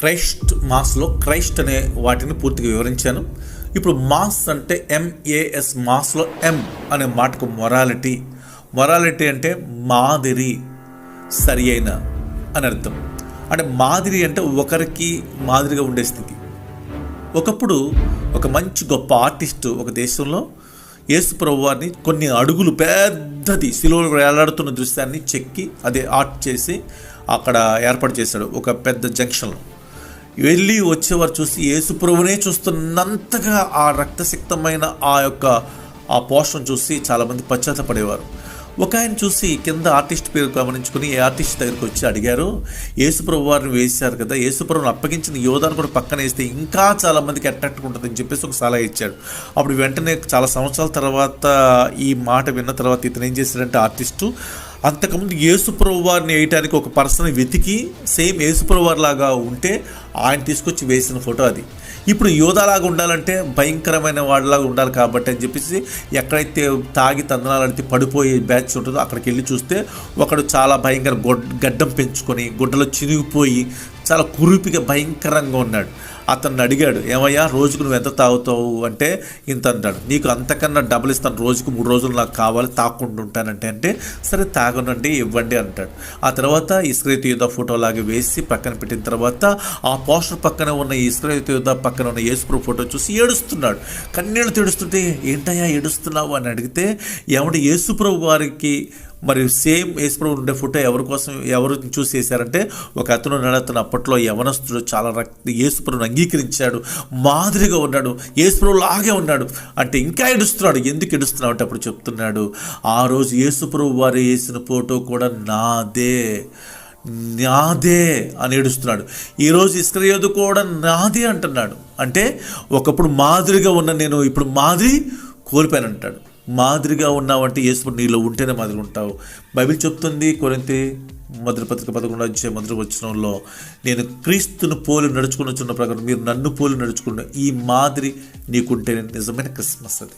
Christ Maslow Christ అనే వాటిని పూర్తిగా వివరించాను. ఇప్పుడు మాస్ అంటే ఎంఏఎస్ మాస్లో ఎం అనే మాటకు మొరాలిటీ మొరాలిటీ అంటే మాదిరి సరి అయిన అని అర్థం. అంటే మాదిరి అంటే ఒకరికి మాదిరిగా ఉండే స్థితి. ఒకప్పుడు ఒక మంచి గొప్ప ఆర్టిస్ట్ ఒక దేశంలో యేసు ప్రభువారిని కొన్ని అడుగులు పెద్దది శిలువలు వేలాడుతున్న దృశ్యాన్ని చెక్కి అదే ఆర్ట్ చేసి అక్కడ ఏర్పాటు చేశాడు ఒక పెద్ద జంక్షన్లో. వెళ్ళి వచ్చేవారు చూసి యేసు ప్రభునే చూస్తున్నంతగా ఆ రక్తసిక్తమైన ఆ యొక్క ఆ పోస్టర్ను చూసి చాలామంది పశ్చాత్తపడేవారు. ఒక ఆయన చూసి కింద ఆర్టిస్ట్ పేరు గమనించుకుని ఏ ఆర్టిస్ట్ దగ్గరికి వచ్చి అడిగారు యేసుప్రభు వారిని వేశారు కదా యేసుప్రభుని అప్పగించిన యోధాను కూడా పక్కన వేస్తే ఇంకా చాలామందికి అట్రాక్ట్ అట్రాక్ట్గా ఉంటుందని చెప్పేసి ఒక సలహా ఇచ్చాడు. అప్పుడు వెంటనే చాలా సంవత్సరాల తర్వాత ఈ మాట విన్న తర్వాత ఇతను ఏం చేశాడంటే ఆర్టిస్టు అంతకుముందు యేసుప్రభు వారిని వేయటానికి ఒక పర్సన్ వెతికి సేమ్ యేసుప్రభు వారి లాగా ఉంటే ఆయన తీసుకొచ్చి వేసిన ఫోటో అది. ఇప్పుడు యోధాలాగా ఉండాలంటే భయంకరమైన వాడిలాగా ఉండాలి కాబట్టి అని చెప్పేసి ఎక్కడైతే తాగి తందనాలంటే పడిపోయే బ్యాచ్ ఉంటుందో అక్కడికి వెళ్ళి చూస్తే ఒకడు చాలా భయంకర గొడ్ గడ్డం పెంచుకొని గుడ్డలో చినిగిపోయి చాలా కురుపిగా భయంకరంగా ఉన్నాడు. అతను అడిగాడు ఏమయ్యా రోజుకు నువ్వు ఎంత తాగుతావు? అంటే ఇంత అంటాడు నీకు అంతకన్నా డబ్బులు ఇస్తాను రోజుకు మూడు రోజులు నాకు కావాలి తాకుండా ఉంటానంటే అంటే సరే తాగనండి ఇవ్వండి అంటాడు. ఆ తర్వాత ఇస్క్రేత్ యుద్ధ ఫోటో లాగా వేసి పక్కన పెట్టిన తర్వాత ఆ పోస్టర్ పక్కన ఉన్న ఇస్క్రేత్ యుద్ధ పక్కన ఉన్న యేసుప్రభు ఫోటో చూసి ఏడుస్తున్నాడు. కన్నీళ్ళు తెడుస్తుంటే ఏంటయ్యా ఏడుస్తున్నావు? అని అడిగితే ఏమంటే యేసుప్రభు వారికి మరి సేమ్ యేసుప్రభు ఉండే ఫోటో ఎవరి కోసం ఎవరు చూసి వేశారంటే ఒక అతను ఉన్నాడు అతను అప్పట్లో యవనస్తుడు చాలా రక్త యేసుప్రభుని అంగీకరించాడు మాదిరిగా ఉన్నాడు యేసుప్రభు లాగే ఉన్నాడు. అంటే ఇంకా ఏడుస్తున్నాడు ఎందుకు ఎడుస్తున్నావు అంటే అప్పుడు చెప్తున్నాడు ఆ రోజు యేసుప్రభు వారు వేసిన ఫోటో కూడా నాదే నాదే అని ఏడుస్తున్నాడు. ఈరోజు ఇస్క్రయోదు కూడా నాదే అంటున్నాడు. అంటే ఒకప్పుడు మాదిరిగా ఉన్న నేను ఇప్పుడు మాదిరి కోల్పోయాను అంటాడు మాదిరిగా ఉన్నావంటే యేసు నీలో ఉంటేనే మాదిరి ఉంటావు. బైబిల్ చెప్తుంది కొరింతి మొదటి పత్రిక పదకొండు వచ్చే మొదటి వచ్చినంలో నేను క్రీస్తును పోలి నడుచుకుని వచ్చిన ప్రకారం మీరు నన్ను పోలి నడుచుకున్న ఈ మాదిరి నీకుంటేనే నిజమైన క్రిస్మస్ అది.